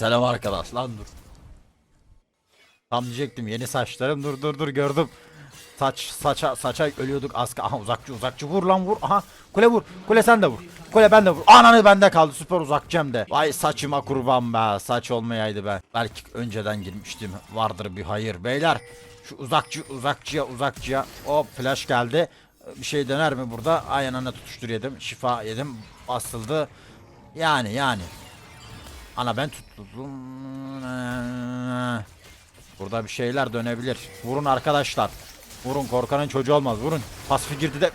Selam arkadaş lan dur. Tam diyecektim yeni saçlarım dur dur dur gördüm. Saç saça saça ölüyorduk az Aha uzakçı uzakçı vur lan vur. Aha kule vur. Kule sen de vur. Kule ben de vur. Ananı bende kaldı süper uzakçı hem de. Vay saçıma kurban be. Saç olmayaydı be. Belki önceden girmiştim. Vardır bir hayır. Beyler şu uzakçı uzakçıya uzakçıya. Hop flash geldi. Bir şey döner mi burada? Ay anana tutuştur. Şifa yedim. Basıldı. Yani yani. Ana ben tuttum. Burada bir şeyler dönebilir. Vurun arkadaşlar. Vurun korkanın çocuğu olmaz. Vurun. Pasifi girdi de.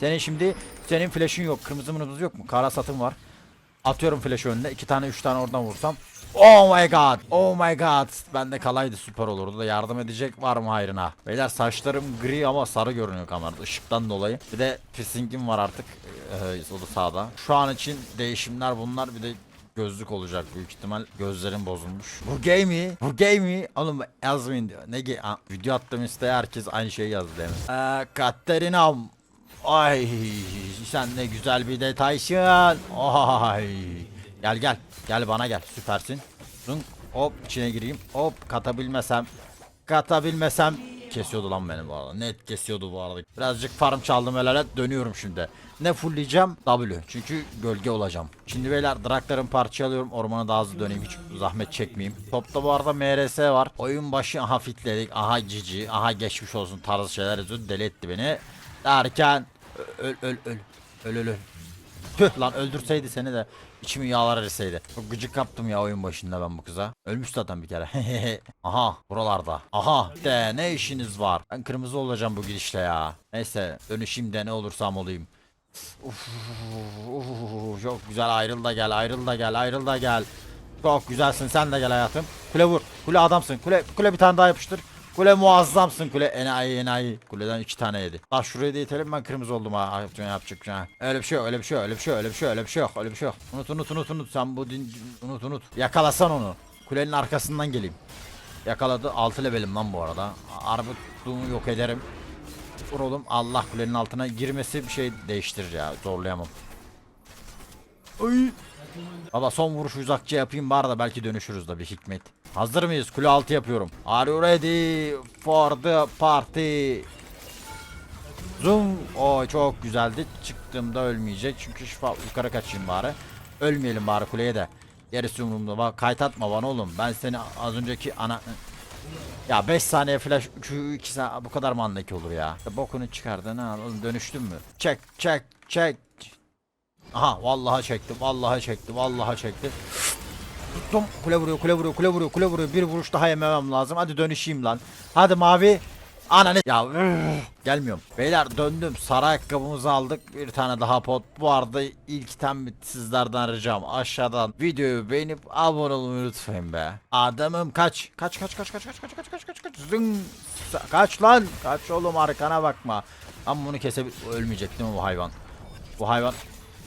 senin şimdi senin flash'ın yok. Kırmızı mırmızı yok mu? Kara satın var. Atıyorum flash'ı önüne. iki tane üç tane oradan vursam. Oh my god. Oh my god. Bende kalaydı süper olurdu da yardım edecek var mı hayrına? Beyler saçlarım gri ama sarı görünüyor kamerada ışıktan dolayı. Bir de piercing'im var artık. Ee, o da sağda. Şu an için değişimler bunlar. Bir de gözlük olacak büyük ihtimal. Gözlerim bozulmuş. Bu gay mi? Bu gay mi? Oğlum yazmayın diyor. Ne gay? Video attım işte herkes aynı şeyi yazdı demin. Ee, Katerina Ay sen ne güzel bir detaysın. Ay. Gel gel. Gel bana gel. Süpersin. Zın. Hop içine gireyim. Hop katabilmesem. Katabilmesem. Kesiyordu lan beni bu arada. Net kesiyordu bu arada. Birazcık farm çaldım helal Dönüyorum şimdi. Ne fullleyeceğim? W. Çünkü gölge olacağım. Şimdi beyler draklarım parça alıyorum. Ormana daha hızlı döneyim. Hiç zahmet çekmeyeyim. Topta bu arada MRS var. Oyun başı aha fitledik. Aha cici. Aha geçmiş olsun tarzı şeyler yazıyordu. Deli etti beni. Derken öl öl öl. Öl öl öl. Tüh lan öldürseydi seni de içimi yağlar eriseydi. Çok gıcık kaptım ya oyun başında ben bu kıza. Ölmüş zaten bir kere. Aha buralarda. Aha de ne işiniz var? Ben kırmızı olacağım bu gidişle ya. Neyse dönüşeyim de ne olursam olayım. Uf, uf, çok güzel ayrıl da gel ayrıl da gel ayrıl da gel. Çok güzelsin sen de gel hayatım. Kule vur. Kule adamsın. Kule kule bir tane daha yapıştır. Kule muazzamsın kule enayi enayi. Kuleden iki tane yedi. Bak şurayı da itelim ben kırmızı oldum ha. Yapacak yapacak ha. Öyle bir şey yok öyle bir şey yok öyle bir şey yok öyle bir şey yok öyle bir şey yok öyle bir şey yok. Unut unut unut unut sen bu din unut unut. Yakalasan onu. Kulenin arkasından geleyim. Yakaladı 6 levelim lan bu arada. Arbutluğumu yok ederim. Vur oğlum Allah kulenin altına girmesi bir şey değiştirir ya zorlayamam. Ay. Baba son vuruş uzakça yapayım bari da belki dönüşürüz da bir hikmet. Hazır mıyız? Kule altı yapıyorum. Are you ready for the party? Zoom. O çok güzeldi. Çıktığımda ölmeyecek. Çünkü şifa yukarı kaçayım bari. Ölmeyelim bari kuleye de. Gerisi umurumda. Bak kayıt atma bana oğlum. Ben seni az önceki ana... Ya 5 saniye flash 2 saniye bu kadar mı andaki olur ya bokunu çıkardın ha oğlum dönüştün mü? Çek çek çek. Aha vallahi çekti vallahi çekti vallahi çekti. Tuttum kule vuruyor kule vuruyor kule vuruyor kule vuruyor bir vuruş daha yememem lazım hadi dönüşeyim lan. Hadi mavi. Ananı ya gelmiyorum. Beyler döndüm sarı ayakkabımızı aldık bir tane daha pot. Bu arada ilkten sizlerden ricam aşağıdan videoyu beğenip abone olmayı unutmayın be. Adamım kaç kaç kaç kaç kaç kaç kaç kaç kaç kaç kaç Zın. Kaç lan kaç oğlum arkana bakma. Ama bunu kesebil ölmeyecek değil mi bu hayvan? Bu hayvan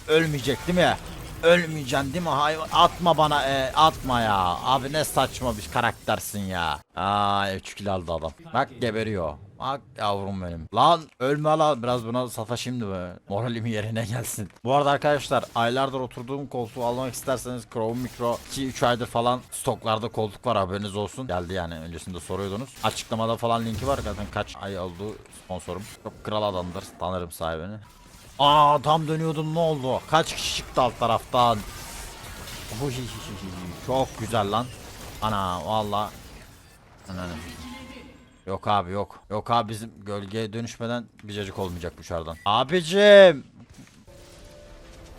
ölmeyecek değil mi? Ölmeyeceksin değil mi hayvan? Atma bana e, atma ya. Abi ne saçma bir karaktersin ya. Aa 3 kilo aldı adam. Bak geberiyor. Bak yavrum benim. Lan ölme lan biraz buna sataşayım da be. Moralim yerine gelsin. Bu arada arkadaşlar aylardır oturduğum koltuğu almak isterseniz Chrome Micro 2-3 aydır falan stoklarda koltuk var haberiniz olsun. Geldi yani öncesinde soruyordunuz. Açıklamada falan linki var zaten kaç ay oldu sponsorum. Çok kral adamdır tanırım sahibini. Aa tam dönüyordum ne oldu? Kaç kişi çıktı alt taraftan? Huy, Çok güzel lan. Ana valla. Ana. Yok abi yok. Yok abi bizim gölgeye dönüşmeden bir cacık olmayacak dışarıdan. Abicim.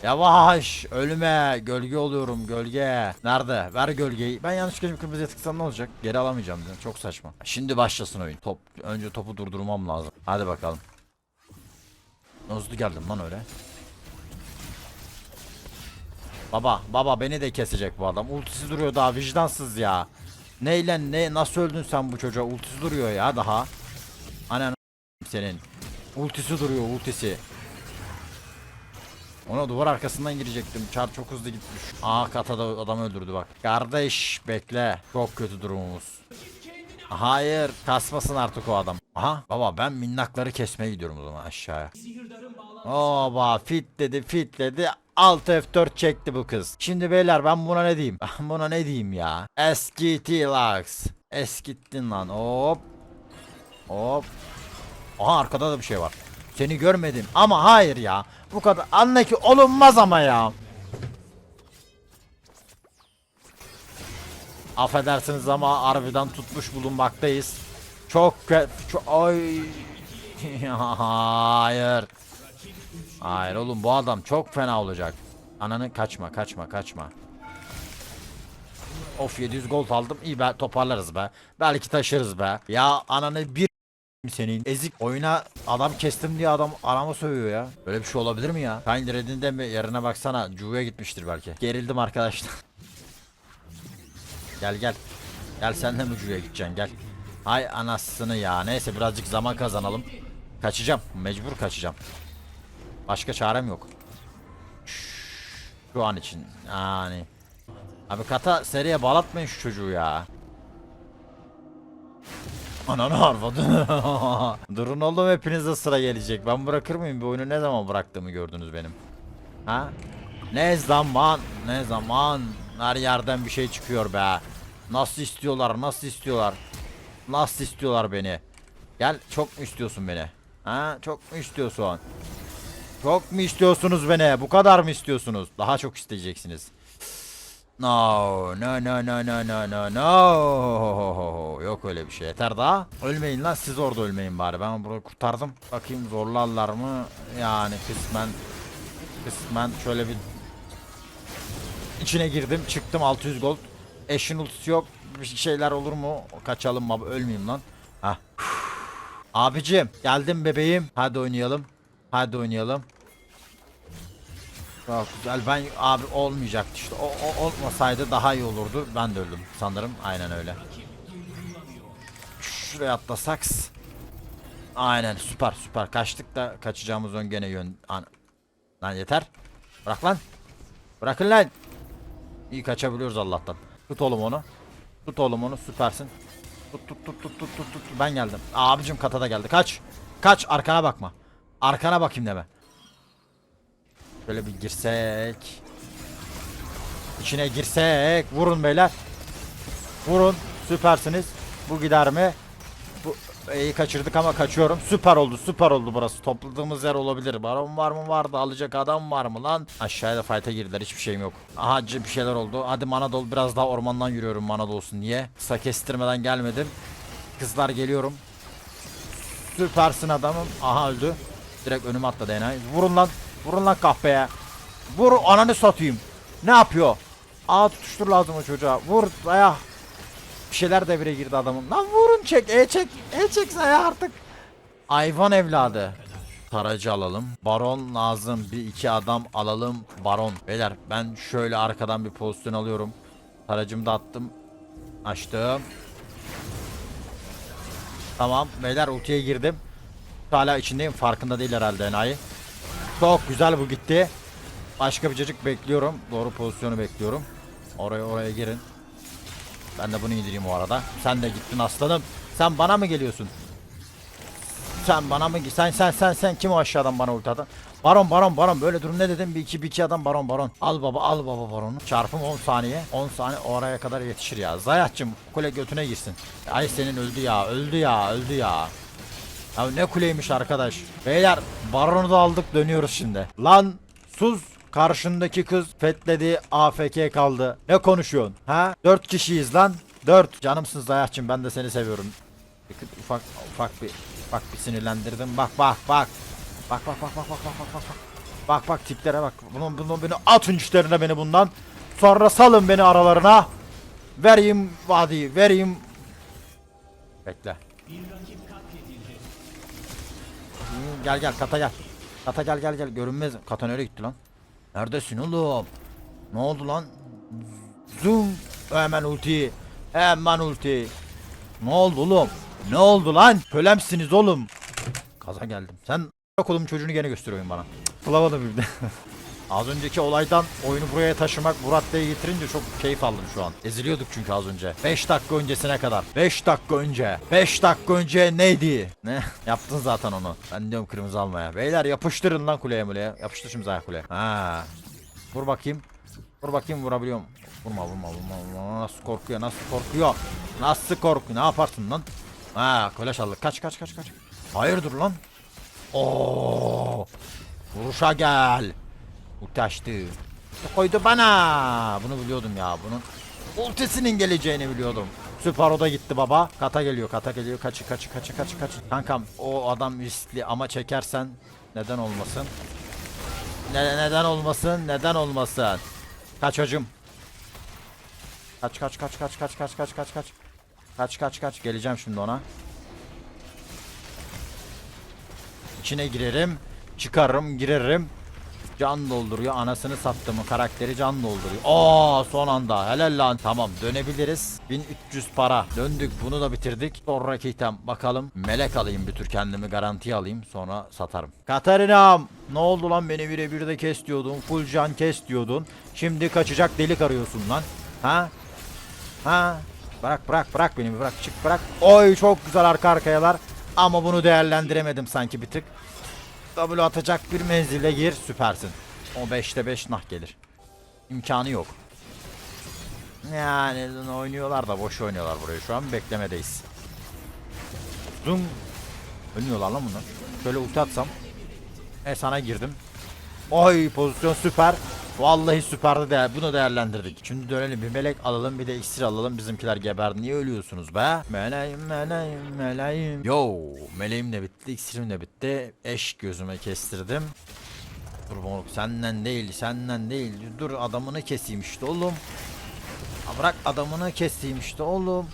Yavaş ölme gölge oluyorum gölge Nerede ver gölgeyi Ben yanlışlıkla kırmızıya tıksam ne olacak Geri alamayacağım diyor. çok saçma Şimdi başlasın oyun top Önce topu durdurmam lazım Hadi bakalım Hızlı geldim lan öyle. Baba, baba beni de kesecek bu adam. Ultisi duruyor daha vicdansız ya. Neyle ne nasıl öldün sen bu çocuğa? Ultisi duruyor ya daha. Anan senin. Ultisi duruyor ultisi. Ona duvar arkasından girecektim. Çar çok hızlı gitmiş. Aa kata da adam öldürdü bak. Kardeş bekle. Çok kötü durumumuz. Hayır kasmasın artık o adam. Aha baba ben minnakları kesmeye gidiyorum o zaman aşağıya. Oba fit dedi fit dedi. Alt F4 çekti bu kız. Şimdi beyler ben buna ne diyeyim? Buna ne diyeyim ya? Eskiti Lux. Eskittin lan. Hop. Hop. Aha arkada da bir şey var. Seni görmedim ama hayır ya. Bu kadar anla ki olunmaz ama ya. Affedersiniz ama harbiden tutmuş bulunmaktayız. Çok çok ay hayır. Hayır oğlum bu adam çok fena olacak. Ananı kaçma kaçma kaçma. Of 700 gold aldım. İyi be toparlarız be. Belki taşırız be. Ya ananı bir senin ezik oyuna adam kestim diye adam arama sövüyor ya. Böyle bir şey olabilir mi ya? Kind Red'in de yerine baksana Juve'ye gitmiştir belki. Gerildim arkadaşlar. gel gel. Gel sen de mi Juve'ye gideceksin gel. Hay anasını ya. Neyse birazcık zaman kazanalım. Kaçacağım. Mecbur kaçacağım. Başka çarem yok. Şu an için. Yani. Abi kata seriye bağlatmayın şu çocuğu ya. Ananı harvadı. Durun oğlum hepinize sıra gelecek. Ben bırakır mıyım? Bir oyunu ne zaman bıraktığımı gördünüz benim. Ha? Ne zaman? Ne zaman? Her yerden bir şey çıkıyor be. Nasıl istiyorlar? Nasıl istiyorlar? Nasıl istiyorlar beni? Gel çok mu istiyorsun beni? Ha? Çok mu istiyorsun? Çok mu istiyorsunuz beni? Bu kadar mı istiyorsunuz? Daha çok isteyeceksiniz. No, no, no, no, no, no, no, no. Yok öyle bir şey. Yeter daha. Ölmeyin lan siz orada ölmeyin bari. Ben burayı kurtardım. Bakayım zorlarlar mı? Yani kısmen kısmen şöyle bir içine girdim. Çıktım 600 gold. Eşin ultisi yok. Bir şeyler olur mu? Kaçalım abi ölmeyeyim lan. Hah. Abicim geldim bebeğim. Hadi oynayalım. Hadi oynayalım. Çok güzel. Ben abi olmayacaktı işte. O, o olmasaydı daha iyi olurdu. Ben de öldüm sanırım. Aynen öyle. Şuraya atlasak. Aynen süper süper. Kaçtık da kaçacağımız ön gene yön. An lan yeter. Bırak lan. Bırakın lan. İyi kaçabiliyoruz Allah'tan. Tut oğlum onu. Tut oğlum onu süpersin. Tut tut tut tut tut tut tut. Ben geldim. Abicim kata da geldi. Kaç. Kaç arkana bakma. Arkana bakayım deme. Şöyle bir girsek. İçine girsek. Vurun beyler. Vurun. Süpersiniz. Bu gider mi? Bu iyi kaçırdık ama kaçıyorum. Süper oldu. Süper oldu burası. Topladığımız yer olabilir. Baron var mı? Vardı. Alacak adam var mı lan? Aşağıya da fight'a girdiler. Hiçbir şeyim yok. Aha bir şeyler oldu. Hadi mana dol. Biraz daha ormandan yürüyorum mana dolsun diye. Kısa kestirmeden gelmedim. Kızlar geliyorum. Süpersin adamım. Aha öldü. Direkt önüme atladı enayi. Vurun lan. Vurun lan kahpeye. Vur ananı satayım. Ne yapıyor? Aa tutuştur lazım o çocuğa. Vur aya. Bir şeyler devre girdi adamın. Lan vurun çek. E çek. E çek Zaya artık. Hayvan evladı. Taracı alalım. Baron lazım. Bir iki adam alalım. Baron. Beyler ben şöyle arkadan bir pozisyon alıyorum. Taracımı da attım. Açtım. Tamam beyler ultiye girdim. Hala içindeyim farkında değil herhalde enayi. Çok güzel bu gitti. Başka bir cacık bekliyorum. Doğru pozisyonu bekliyorum. Oraya oraya girin. Ben de bunu indireyim o arada. Sen de gittin aslanım. Sen bana mı geliyorsun? Sen bana mı sen sen sen sen kim o aşağıdan bana ulti? Baron baron baron böyle durum ne dedim? Bir iki bir iki adam baron baron. Al baba al baba baronu. Çarpım 10 saniye. 10 saniye oraya kadar yetişir ya. Zayatçım kule götüne girsin. Ay senin öldü ya öldü ya öldü ya. Ya ne kuleymiş arkadaş. Beyler baronu da aldık dönüyoruz şimdi. Lan sus. Karşındaki kız fetledi AFK kaldı. Ne konuşuyorsun? Ha? Dört kişiyiz lan. Dört. Canımsın Zayahçım ben de seni seviyorum. Ufak ufak bir ufak bir sinirlendirdim. Bak bak bak. Bak bak bak bak bak bak bak bak. Bak bak tiplere bak. Bunu, bunu beni atın işlerine beni bundan. Sonra salın beni aralarına. Vereyim vadi vereyim. Bekle. Gel gel kata gel. Kata gel gel gel görünmez. Kata nereye gitti lan? Neredesin oğlum? Ne oldu lan? Zoom. Hemen ulti. Hemen ulti. Ne oldu oğlum? Ne oldu lan? Kölemsiniz oğlum. Kaza geldim. Sen oğlum çocuğunu gene gösteriyorsun bana. Bulamadım bir de. Az önceki olaydan oyunu buraya taşımak bu raddeye getirince çok keyif aldım şu an. Eziliyorduk çünkü az önce. 5 dakika öncesine kadar. 5 dakika önce. 5 dakika önce neydi? Ne? Yaptın zaten onu. Ben diyorum kırmızı almaya. Beyler yapıştırın lan kuleye muleye. Yapıştır şimdi Zaya kuleye. Ha. Vur bakayım. Vur bakayım vurabiliyorum. Vurma vurma vurma. vurma. Nasıl korkuyor nasıl korkuyor. Nasıl korkuyor ne yaparsın lan? Ha kolaş aldık. Kaç kaç kaç kaç. Hayırdır lan? Oo. Vuruşa gel. Ulti açtı. Koydu bana. Bunu biliyordum ya. Bunun ultisinin geleceğini biliyordum. Süper o da gitti baba. Kata geliyor, kata geliyor. Kaçı, kaçı, kaçı, kaçı, kaçı. Kankam o adam riskli ama çekersen neden olmasın? Ne, neden olmasın? Neden olmasın? Kaç hocam. Kaç kaç kaç kaç kaç kaç kaç kaç kaç. Kaç kaç kaç geleceğim şimdi ona. İçine girerim, çıkarım, girerim. Can dolduruyor. Anasını sattım karakteri can dolduruyor. Aa son anda. Helal lan. Tamam dönebiliriz. 1300 para. Döndük. Bunu da bitirdik. Sonraki item bakalım. Melek alayım bir tür kendimi garantiye alayım. Sonra satarım. Katarinam. Ne oldu lan beni birebir de kes diyordun. Full can kes diyordun. Şimdi kaçacak delik arıyorsun lan. Ha? Ha? Bırak bırak bırak beni bırak çık bırak. Oy çok güzel arka arkayalar. Ama bunu değerlendiremedim sanki bir tık. W atacak bir menzile gir süpersin. O 5'te 5 nah gelir. İmkanı yok. Yani oynuyorlar da boş oynuyorlar burayı şu an beklemedeyiz. Zoom. Ölmüyorlar lan bunlar. Şöyle ulti atsam. E sana girdim. Oy pozisyon süper. Vallahi süperdi de bunu değerlendirdik. Şimdi dönelim bir melek alalım bir de iksir alalım. Bizimkiler geberdi. Niye ölüyorsunuz be? Meleğim meleğim meleğim. Yo meleğim de bitti iksirim de bitti. Eş gözüme kestirdim. Dur moruk senden değil senden değil. Dur adamını keseyim işte oğlum. Ha, bırak adamını keseyim işte oğlum.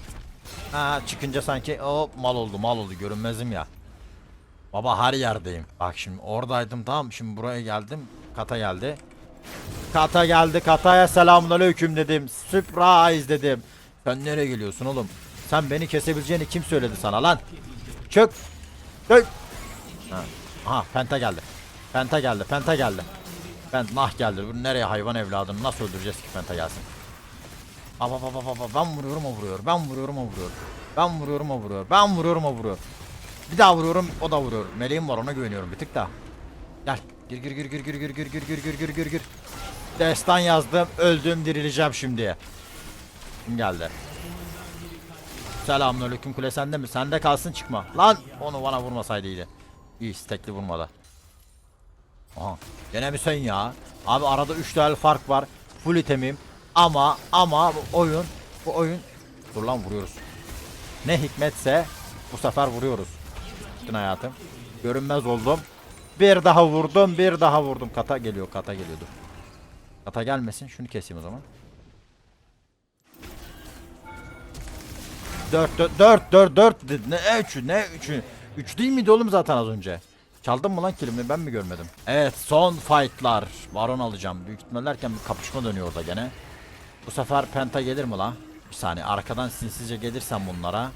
Ha çıkınca sanki o mal oldu mal oldu görünmezim ya. Baba her yerdeyim. Bak şimdi oradaydım tamam şimdi buraya geldim. Kata geldi. Kata geldi. Kataya selamünaleyküm dedim. Surprise dedim. Sen nereye geliyorsun oğlum? Sen beni kesebileceğini kim söyledi sana lan? Çök. Çök. Ha. Aha penta geldi. Penta geldi. Penta geldi. Ben nah geldi. Bu nereye hayvan evladını nasıl öldüreceğiz ki penta gelsin? Aba baba baba ben vuruyorum o vuruyor. Ben vuruyorum o vuruyor. Ben vuruyorum o vuruyor. Ben vuruyorum o vuruyor. Bir daha vuruyorum o da vuruyor. Meleğim var ona güveniyorum bir tık daha. Gel. Gir gir gir gir gir gir gir gir gir gir gir gir gir. Destan yazdım. Öldüm dirileceğim şimdi. Kim geldi? Selamünaleyküm kule sende mi? Sende kalsın çıkma. Lan onu bana vurmasaydı iyiydi. İyi stekli vurmadı. Aha. Gene mi sen ya? Abi arada 3 tane fark var. Full itemim. Ama ama bu oyun bu oyun dur lan vuruyoruz. Ne hikmetse bu sefer vuruyoruz. Bütün hayatım. Görünmez oldum. Bir daha vurdum, bir daha vurdum. Kata geliyor, kata geliyor dur. Kata gelmesin. Şunu keseyim o zaman. 4 4 4 4 4 ne 3 ne 3 3 değil miydi oğlum zaten az önce? Çaldım mı lan kilimi ben mi görmedim? Evet son fightlar. Baron alacağım. Büyük ihtimal derken bir kapışma dönüyor orada gene. Bu sefer penta gelir mi lan? Bir saniye arkadan sinsizce gelirsem bunlara.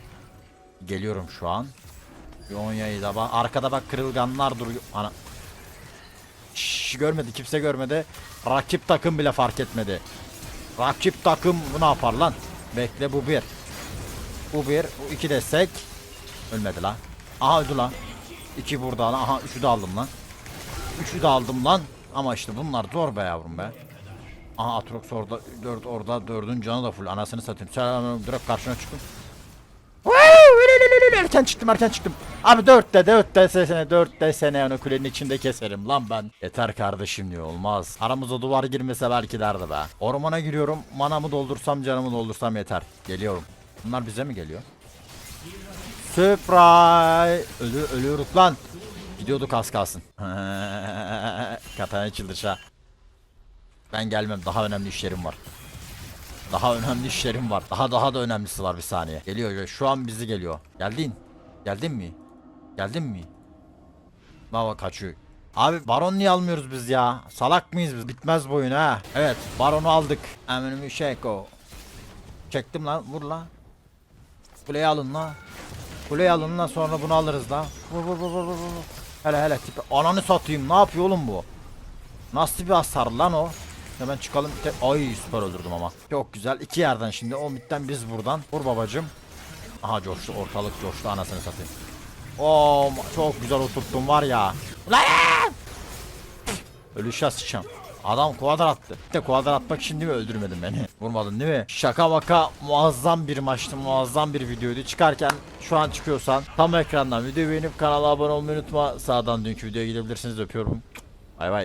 Geliyorum şu an. Yonya'yı da bak. Arkada bak kırılganlar duruyor. Ana. Şşş, görmedi kimse görmedi. Rakip takım bile fark etmedi. Rakip takım bu ne yapar lan? Bekle bu bir. Bu bir. Bu iki destek. Ölmedi lan. Aha öldü lan. İki burada lan. Aha üçü de aldım lan. Üçü de aldım lan. Ama işte bunlar zor be yavrum be. Aha Atrox orada. Dört orada. Dördün canı da full. Anasını satayım. Selam direkt karşına çıktım. Erken çıktım erken çıktım. Abi 4 de 4 desene 4 desene onu kulenin içinde keserim lan ben. Yeter kardeşim diyor olmaz. Aramıza duvar girmese belki derdi be. Ormana giriyorum manamı doldursam canımı doldursam yeter. Geliyorum. Bunlar bize mi geliyor? Surprise. Ölü, ölüyoruz lan. Gidiyorduk az kalsın. Katana çıldırşa. Ben gelmem daha önemli işlerim var. Daha önemli işlerim var. Daha daha da önemlisi var bir saniye. Geliyor. Şu an bizi geliyor. Geldin. Geldin mi? Geldin mi? Baba kaçıyor. Abi baron niye almıyoruz biz ya? Salak mıyız biz? Bitmez bu oyun ha. Evet baronu aldık. Eminim Şeko. Çektim lan vur lan. Kuleyi alın lan. Kuleyi alın lan sonra bunu alırız lan. Vur vur vur vur vur. Hele hele tipe. Ananı satayım ne yapıyor oğlum bu? Nasıl bir hasar lan o? Hemen çıkalım. Ay süper öldürdüm ama. Çok güzel. İki yerden şimdi. O midden biz buradan. Vur babacım. Aha coştu. Ortalık coştu. Anasını satayım. Oo çok güzel oturttum var ya. Lan! Ölüşe sıçacağım. Adam kuadrat attı. Bir de kuadrat atmak için değil mi öldürmedin beni? Vurmadın değil mi? Şaka maka muazzam bir maçtı. Muazzam bir videoydu. Çıkarken şu an çıkıyorsan tam ekrandan videoyu beğenip kanala abone olmayı unutma. Sağdan dünkü videoya gidebilirsiniz. Öpüyorum. Bay bay.